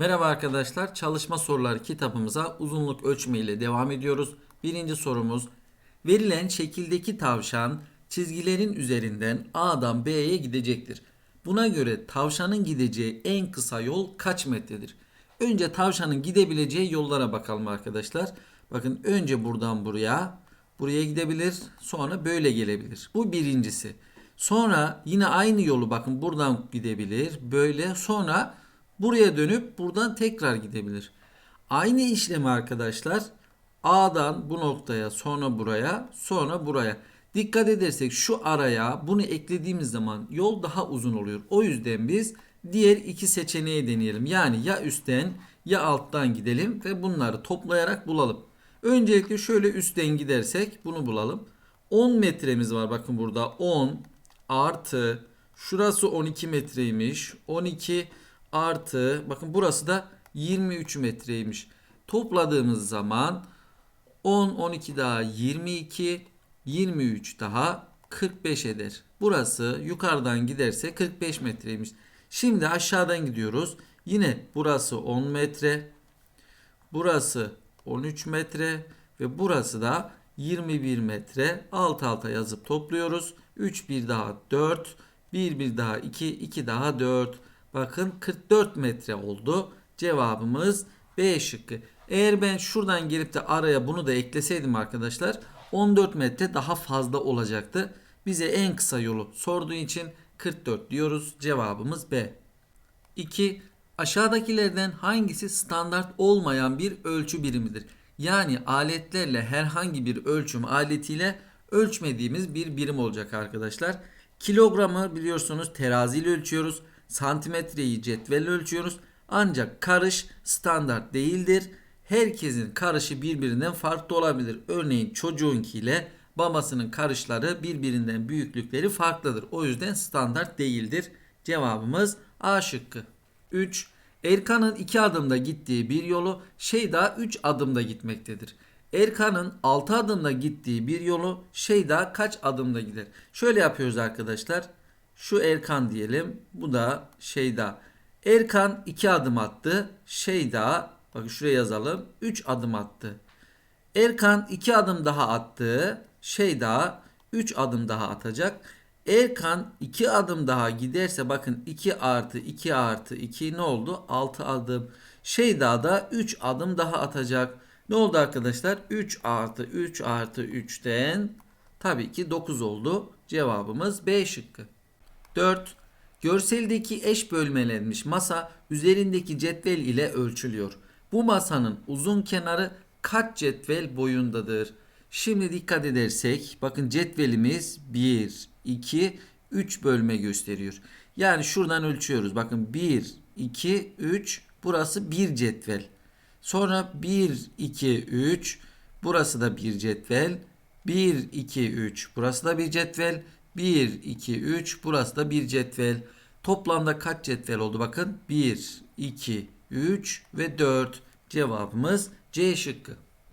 Merhaba arkadaşlar. Çalışma soruları kitabımıza uzunluk ölçme ile devam ediyoruz. Birinci sorumuz. Verilen şekildeki tavşan çizgilerin üzerinden A'dan B'ye gidecektir. Buna göre tavşanın gideceği en kısa yol kaç metredir? Önce tavşanın gidebileceği yollara bakalım arkadaşlar. Bakın önce buradan buraya, buraya gidebilir, sonra böyle gelebilir. Bu birincisi. Sonra yine aynı yolu bakın buradan gidebilir, böyle sonra buraya dönüp buradan tekrar gidebilir. Aynı işlemi arkadaşlar A'dan bu noktaya, sonra buraya, sonra buraya. Dikkat edersek şu araya bunu eklediğimiz zaman yol daha uzun oluyor. O yüzden biz diğer iki seçeneği deneyelim. Yani ya üstten ya alttan gidelim ve bunları toplayarak bulalım. Öncelikle şöyle üstten gidersek bunu bulalım. 10 metremiz var bakın burada 10 artı şurası 12 metreymiş. 12 artı bakın burası da 23 metreymiş. Topladığımız zaman 10 12 daha 22 23 daha 45 eder. Burası yukarıdan giderse 45 metreymiş. Şimdi aşağıdan gidiyoruz. Yine burası 10 metre. Burası 13 metre ve burası da 21 metre. Alt alta yazıp topluyoruz. 3 bir daha 4, 1 bir daha 2, 2 daha 4. Bakın 44 metre oldu. Cevabımız B şıkkı. Eğer ben şuradan gelip de araya bunu da ekleseydim arkadaşlar 14 metre daha fazla olacaktı. Bize en kısa yolu sorduğu için 44 diyoruz. Cevabımız B. 2. Aşağıdakilerden hangisi standart olmayan bir ölçü birimidir? Yani aletlerle herhangi bir ölçüm aletiyle ölçmediğimiz bir birim olacak arkadaşlar. Kilogramı biliyorsunuz teraziyle ölçüyoruz. Santimetreyi cetvelle ölçüyoruz. Ancak karış standart değildir. Herkesin karışı birbirinden farklı olabilir. Örneğin çocuğunkiyle babasının karışları birbirinden büyüklükleri farklıdır. O yüzden standart değildir. Cevabımız A şıkkı. 3. Erkan'ın 2 adımda gittiği bir yolu Şeyda 3 adımda gitmektedir. Erkan'ın 6 adımda gittiği bir yolu Şeyda kaç adımda gider? Şöyle yapıyoruz arkadaşlar. Şu Erkan diyelim. Bu da Şeyda. Erkan 2 adım attı. Şeyda bakın şuraya yazalım. 3 adım attı. Erkan 2 adım daha attı. Şeyda 3 adım daha atacak. Erkan 2 adım daha giderse bakın 2 artı 2 artı 2 ne oldu? 6 adım. Şeyda da 3 adım daha atacak. Ne oldu arkadaşlar? 3 artı 3 artı 3'ten tabii ki 9 oldu. Cevabımız B şıkkı. 4. Görseldeki eş bölmelenmiş masa üzerindeki cetvel ile ölçülüyor. Bu masanın uzun kenarı kaç cetvel boyundadır? Şimdi dikkat edersek bakın cetvelimiz 1, 2, 3 bölme gösteriyor. Yani şuradan ölçüyoruz. Bakın 1, 2, 3 burası bir cetvel. Sonra 1, 2, 3 burası da bir cetvel. 1, 2, 3 burası da bir cetvel. 1, 2, 3 burası da bir cetvel. Toplamda kaç cetvel oldu? Bakın 1, 2, 3 ve 4. Cevabımız C şıkkı.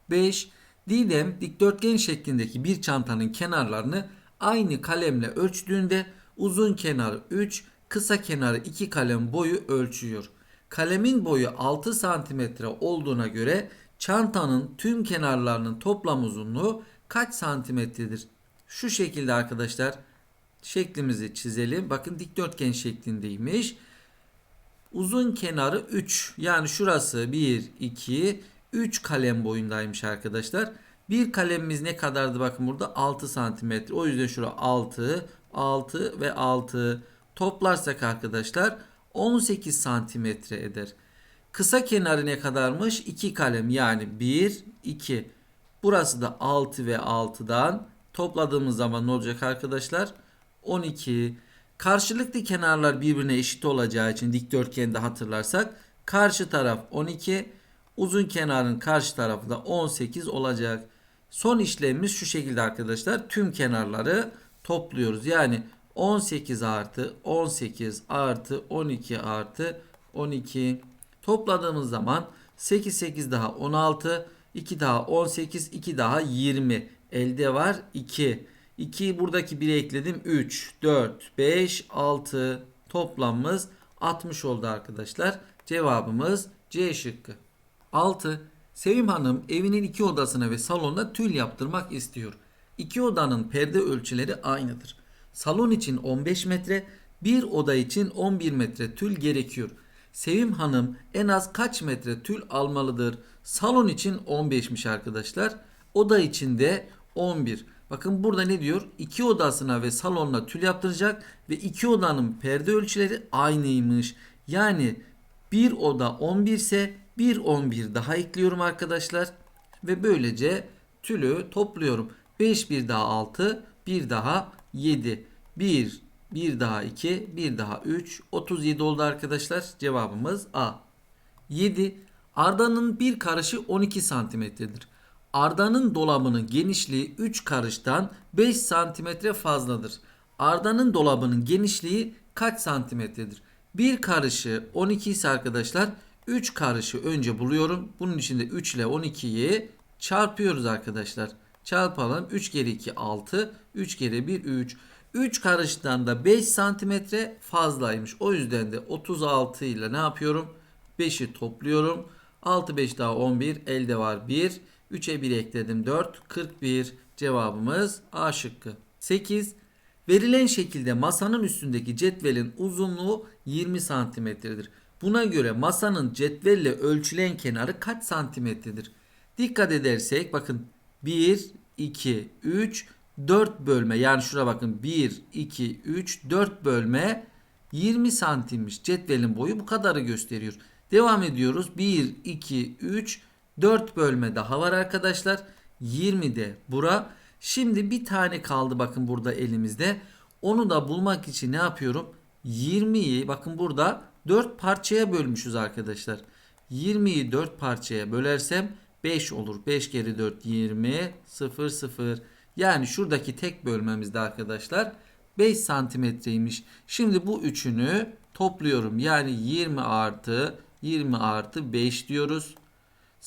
5. Didem dikdörtgen şeklindeki bir çantanın kenarlarını aynı kalemle ölçtüğünde uzun kenarı 3, kısa kenarı 2 kalem boyu ölçüyor. Kalemin boyu 6 cm olduğuna göre çantanın tüm kenarlarının toplam uzunluğu kaç santimetredir? Şu şekilde arkadaşlar şeklimizi çizelim. Bakın dikdörtgen şeklindeymiş. Uzun kenarı 3. Yani şurası 1, 2, 3 kalem boyundaymış arkadaşlar. Bir kalemimiz ne kadardı bakın burada 6 santimetre. O yüzden şura 6, 6 ve 6 toplarsak arkadaşlar 18 santimetre eder. Kısa kenarı ne kadarmış? 2 kalem yani 1, 2. Burası da 6 ve 6'dan topladığımız zaman ne olacak arkadaşlar? 12. Karşılıklı kenarlar birbirine eşit olacağı için dikdörtgende hatırlarsak karşı taraf 12, uzun kenarın karşı tarafı da 18 olacak. Son işlemimiz şu şekilde arkadaşlar. Tüm kenarları topluyoruz. Yani 18 artı 18 artı 12 artı 12 topladığımız zaman 8 8 daha 16 2 daha 18 2 daha 20 elde var 2 2'yi buradaki 1'e ekledim 3 4 5 6 toplamımız 60 oldu arkadaşlar. Cevabımız C şıkkı. 6. Sevim Hanım evinin iki odasına ve salonuna tül yaptırmak istiyor. İki odanın perde ölçüleri aynıdır. Salon için 15 metre, bir oda için 11 metre tül gerekiyor. Sevim Hanım en az kaç metre tül almalıdır? Salon için 15'miş arkadaşlar. Oda için de 11. Bakın burada ne diyor? İki odasına ve salonuna tül yaptıracak ve iki odanın perde ölçüleri aynıymış. Yani bir oda 11 ise bir 11 daha ekliyorum arkadaşlar. Ve böylece tülü topluyorum. 5 bir daha 6, bir daha 7. 1, bir daha 2, bir daha 3. 37 oldu arkadaşlar. Cevabımız A. 7. Arda'nın bir karışı 12 santimetredir. Arda'nın dolabının genişliği 3 karıştan 5 santimetre fazladır. Arda'nın dolabının genişliği kaç santimetredir? Bir karışı 12 ise arkadaşlar 3 karışı önce buluyorum. Bunun için de 3 ile 12'yi çarpıyoruz arkadaşlar. Çarpalım. 3 kere 2 6. 3 kere 1 3. 3 karıştan da 5 santimetre fazlaymış. O yüzden de 36 ile ne yapıyorum? 5'i topluyorum. 6 5 daha 11. Elde var 1. 3'e 1 ekledim 4. 41. Cevabımız A şıkkı. 8. Verilen şekilde masanın üstündeki cetvelin uzunluğu 20 santimetredir. Buna göre masanın cetvelle ölçülen kenarı kaç santimetredir? Dikkat edersek bakın 1, 2, 3, 4 bölme yani şura bakın 1, 2, 3, 4 bölme 20 santimmiş. Cetvelin boyu bu kadarı gösteriyor. Devam ediyoruz. 1, 2, 3, 4 bölme daha var arkadaşlar. 20 de bura. Şimdi bir tane kaldı bakın burada elimizde. Onu da bulmak için ne yapıyorum? 20'yi bakın burada 4 parçaya bölmüşüz arkadaşlar. 20'yi 4 parçaya bölersem 5 olur. 5 kere 4 20 0 0. Yani şuradaki tek bölmemizde arkadaşlar 5 santimetreymiş. Şimdi bu üçünü topluyorum. Yani 20 artı 20 artı 5 diyoruz.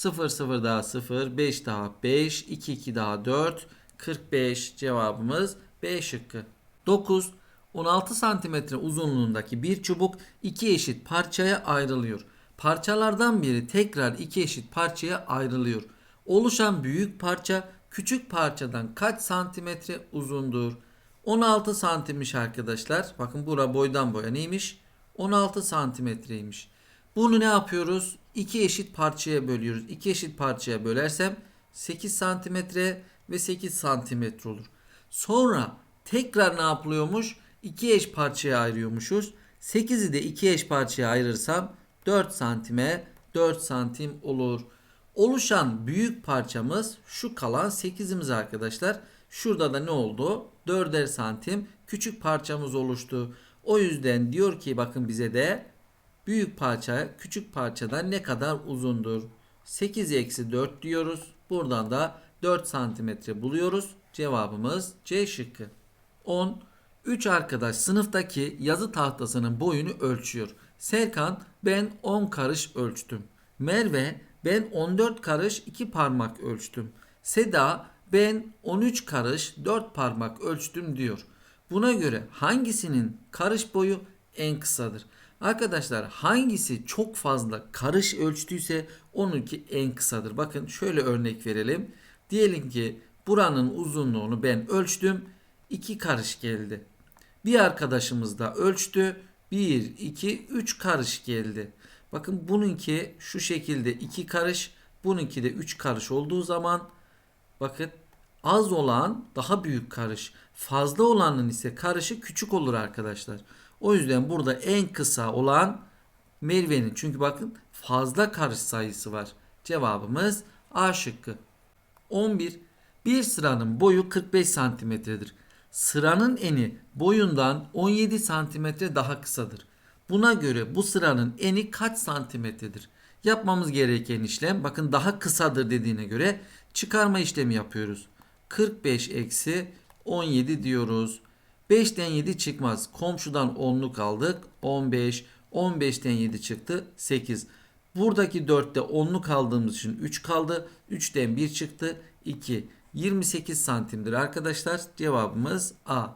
0 0 daha 0 5 daha 5 2 2 daha 4 45 cevabımız B şıkkı. 9 16 santimetre uzunluğundaki bir çubuk iki eşit parçaya ayrılıyor. Parçalardan biri tekrar iki eşit parçaya ayrılıyor. Oluşan büyük parça küçük parçadan kaç santimetre uzundur? 16 santimmiş arkadaşlar. Bakın bura boydan boya neymiş? 16 santimetreymiş. Bunu ne yapıyoruz? İki eşit parçaya bölüyoruz. İki eşit parçaya bölersem 8 santimetre ve 8 santimetre olur. Sonra tekrar ne yapılıyormuş? İki eş parçaya ayırıyormuşuz. 8'i de iki eş parçaya ayırırsam 4 santime 4 santim olur. Oluşan büyük parçamız şu kalan 8'imiz arkadaşlar. Şurada da ne oldu? 4'er santim küçük parçamız oluştu. O yüzden diyor ki bakın bize de büyük parça küçük parçadan ne kadar uzundur? 8 eksi 4 diyoruz. Buradan da 4 santimetre buluyoruz. Cevabımız C şıkkı. 10. 3 arkadaş sınıftaki yazı tahtasının boyunu ölçüyor. Serkan ben 10 karış ölçtüm. Merve ben 14 karış 2 parmak ölçtüm. Seda ben 13 karış 4 parmak ölçtüm diyor. Buna göre hangisinin karış boyu en kısadır? Arkadaşlar hangisi çok fazla karış ölçtüyse onunki en kısadır. Bakın şöyle örnek verelim. Diyelim ki buranın uzunluğunu ben ölçtüm. 2 karış geldi. Bir arkadaşımız da ölçtü. 1, 2, 3 karış geldi. Bakın bununki şu şekilde 2 karış. Bununki de 3 karış olduğu zaman bakın az olan daha büyük karış. Fazla olanın ise karışı küçük olur arkadaşlar. O yüzden burada en kısa olan Merve'nin. Çünkü bakın fazla karış sayısı var. Cevabımız A şıkkı. 11. Bir sıranın boyu 45 santimetredir. Sıranın eni boyundan 17 santimetre daha kısadır. Buna göre bu sıranın eni kaç santimetredir? Yapmamız gereken işlem bakın daha kısadır dediğine göre çıkarma işlemi yapıyoruz. 45 eksi 17 diyoruz. 5'ten 7 çıkmaz. Komşudan 10'luk aldık. 15. 15'ten 7 çıktı. 8. Buradaki 4'te 10'luk aldığımız için 3 kaldı. 3'ten 1 çıktı. 2. 28 santimdir arkadaşlar. Cevabımız A.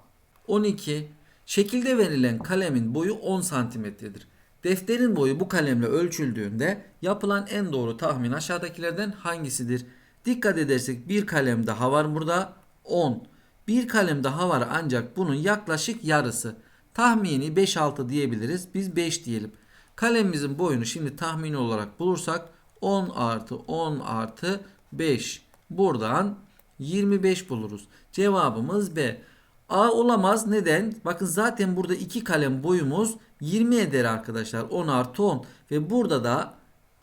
12. Şekilde verilen kalemin boyu 10 santimetredir. Defterin boyu bu kalemle ölçüldüğünde yapılan en doğru tahmin aşağıdakilerden hangisidir? Dikkat edersek bir kalem daha var burada 10. Bir kalem daha var ancak bunun yaklaşık yarısı. Tahmini 5-6 diyebiliriz. Biz 5 diyelim. Kalemimizin boyunu şimdi tahmini olarak bulursak 10 artı 10 artı 5. Buradan 25 buluruz. Cevabımız B. A olamaz. Neden? Bakın zaten burada iki kalem boyumuz 20 eder arkadaşlar. 10 artı 10. Ve burada da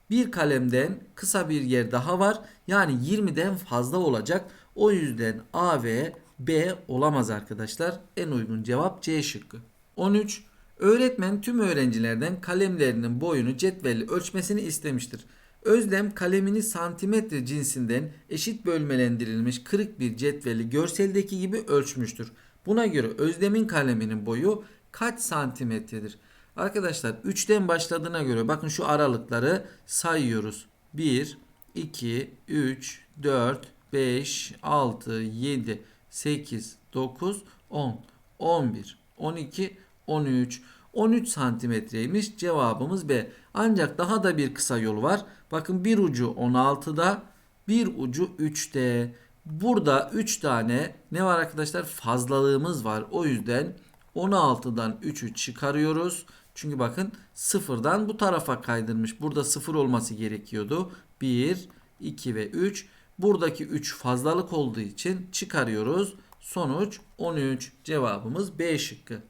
bir kalemden kısa bir yer daha var. Yani 20'den fazla olacak. O yüzden A ve B olamaz arkadaşlar. En uygun cevap C şıkkı. 13. Öğretmen tüm öğrencilerden kalemlerinin boyunu cetvelle ölçmesini istemiştir. Özlem kalemini santimetre cinsinden eşit bölmelendirilmiş kırık bir cetveli görseldeki gibi ölçmüştür. Buna göre Özlem'in kaleminin boyu kaç santimetredir? Arkadaşlar 3'ten başladığına göre bakın şu aralıkları sayıyoruz. 1, 2, 3, 4, 5, 6, 7, 8, 9, 10, 11, 12, 13. 13 santimetreymiş cevabımız B. Ancak daha da bir kısa yol var. Bakın bir ucu 16'da bir ucu 3'te. Burada 3 tane ne var arkadaşlar? Fazlalığımız var. O yüzden 16'dan 3'ü çıkarıyoruz. Çünkü bakın sıfırdan bu tarafa kaydırmış. Burada sıfır olması gerekiyordu. 1, 2 ve 3. Buradaki 3 fazlalık olduğu için çıkarıyoruz. Sonuç 13. Cevabımız B şıkkı.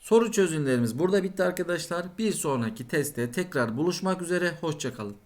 Soru çözümlerimiz burada bitti arkadaşlar. Bir sonraki testte tekrar buluşmak üzere. Hoşçakalın.